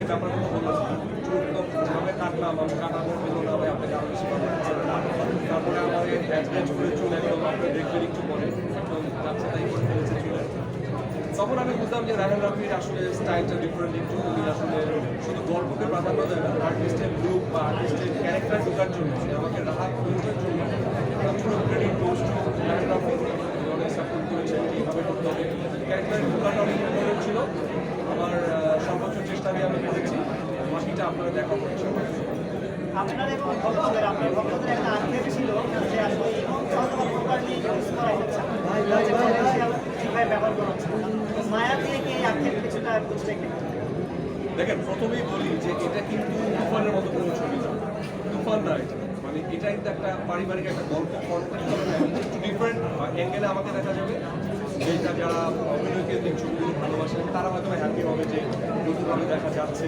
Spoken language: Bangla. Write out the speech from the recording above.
তারপরে আমাকে ব্যাচ পরে। একদম যাচ্ছে তাই করে ফেলেছে চলে তখন আমি বুঝলাম যে রায়হান রাফির আসলে স্টাইলটা ডিফারেন্ট একটু উনি আসলে শুধু গল্পকে প্রাধান্য দেয় না আর্টিস্টের লুক বা আর্টিস্টের ক্যারেক্টার ঢোকার জন্য আমাকে রাহাত করবার জন্য ছোট ক্রেডিট পোস্ট রায়হান রাফি অনেক সাপোর্ট করেছেন, এইভাবে করতে হবে। ক্যারেক্টার ঢোকাটা অনেক ছিল। বাকিটা আপনারা দেখা করছেন আপনার এবং ভক্তদের আপনার ভক্তদের একটা আক্ষেপ ছিল যে আসলে প্রপারলি ইউজ করা হচ্ছে না। যে commercial ঠিকভাবে ব্যবহার করা হচ্ছে মায়া দিয়ে কি এই আক্ষেপ কিছুটা বুঝতে গেলে দেখেন প্রথমেই বলি যে এটা কিন্তু তুফানের মতো কোনো ছবি না। তুফান না এটা। মানে এটা কিন্তু একটা পারিবারিক একটা গল্প। একটু ডিফারেন্ট অ্যাঙ্গেলে আমাকে দেখা যাবে। যেটা যারা অভিনয় কেন্দ্রিক ছবিগুলো ভালোবাসেন তারা হয়তো হ্যাপি হবে যে নতুনভাবে দেখা যাচ্ছে।